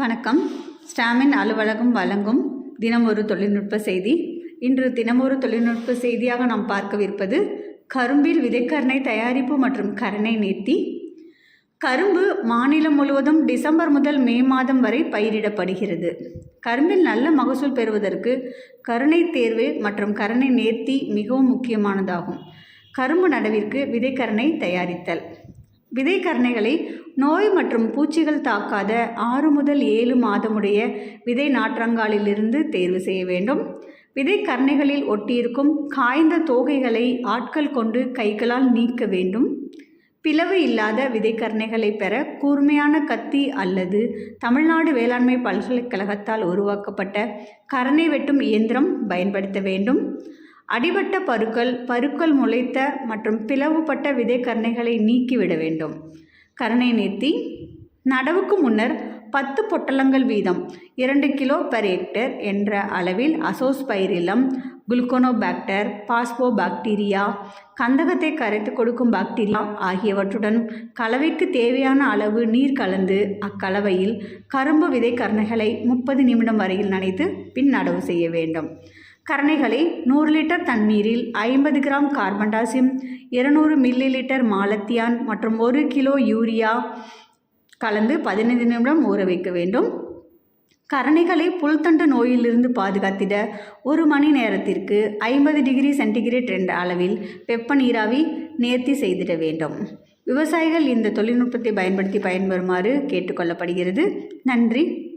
வணக்கம். ஸ்டாமின் அலுவலகம் வழங்கும் தினம் ஒரு தொழில்நுட்ப செய்தி. இன்று தினமொரு தொழில்நுட்ப செய்தியாக நாம் பார்க்கவிருப்பது கரும்பில் விதைக்கரணை தயாரிப்பு மற்றும் கரணை நேர்த்தி கரும்பு மாநிலம் முழுவதும் டிசம்பர் முதல் மே மாதம் வரை பயிரிடப்படுகிறது. கரும்பில் நல்ல மகசூல் பெறுவதற்கு கருணை தேர்வு மற்றும் கரணை நேர்த்தி மிகவும் முக்கியமானதாகும். கரும்பு நடவிற்கு விதைக்கரணை தயாரித்தல். விதைக்கரணைகளை நோய் மற்றும் பூச்சிகள் தாக்காத ஆறு முதல் ஏழு மாதமுடைய விதை நாற்றங்காலிலிருந்து தேர்வு செய்ய வேண்டும். விதைக்கரணைகளில் ஒட்டியிருக்கும் காய்ந்த தோகைகளை ஆட்கள் கொண்டு கைகளால் நீக்க வேண்டும். பிளவு இல்லாத விதைக்கரணைகளை பெற கூர்மையான கத்தி அல்லது தமிழ்நாடு வேளாண்மை பல்கலைக்கழகத்தால் உருவாக்கப்பட்ட கரணை வெட்டும் இயந்திரம் பயன்படுத்த வேண்டும். அடிபட்ட பருக்கள் பருக்கள் முளைத்த மற்றும் பிளவுபட்ட விதைக்கரணைகளை நீக்கிவிட வேண்டும். கரணை நேர்த்தி நடவுக்கு முன்னர் பத்து பொட்டலங்கள் வீதம் இரண்டு கிலோ பெர் ஹெக்டர் என்ற அளவில் அசோஸ்பைரிலம் குளுக்கோனோபாக்டர் பாஸ்போபாக்டீரியா கந்தகத்தை கரைத்து கொடுக்கும் பாக்டீரியா ஆகியவற்றுடன் கலவைக்கு தேவையான அளவு நீர் கலந்து அக்கலவையில் கரும்பு விதை கரணைகளை முப்பது நிமிடம் வரையில் நனைத்து பின் நடவு செய்ய வேண்டும். கரணைகளை நூறு லிட்டர் தண்ணீரில் ஐம்பது கிராம் கார்பன்டாசிம் இருநூறு மில்லி லிட்டர் மாலத்தியான் மற்றும் ஒரு கிலோ யூரியா கலந்து பதினைந்து நிமிடம் ஊற வைக்க வேண்டும். கரணைகளை புல்தண்டு நோயிலிருந்து பாதுகாத்திட ஒரு மணி நேரத்திற்கு ஐம்பது டிகிரி சென்டிகிரேட் என்ற அளவில் வெப்ப நீராவி நேர்த்தி செய்திட வேண்டும். விவசாயிகள் இந்த தொழில்நுட்பத்தை பயன்படுத்தி பயன்பெறுமாறு கேட்டுக்கொள்ளப்படுகிறது. நன்றி.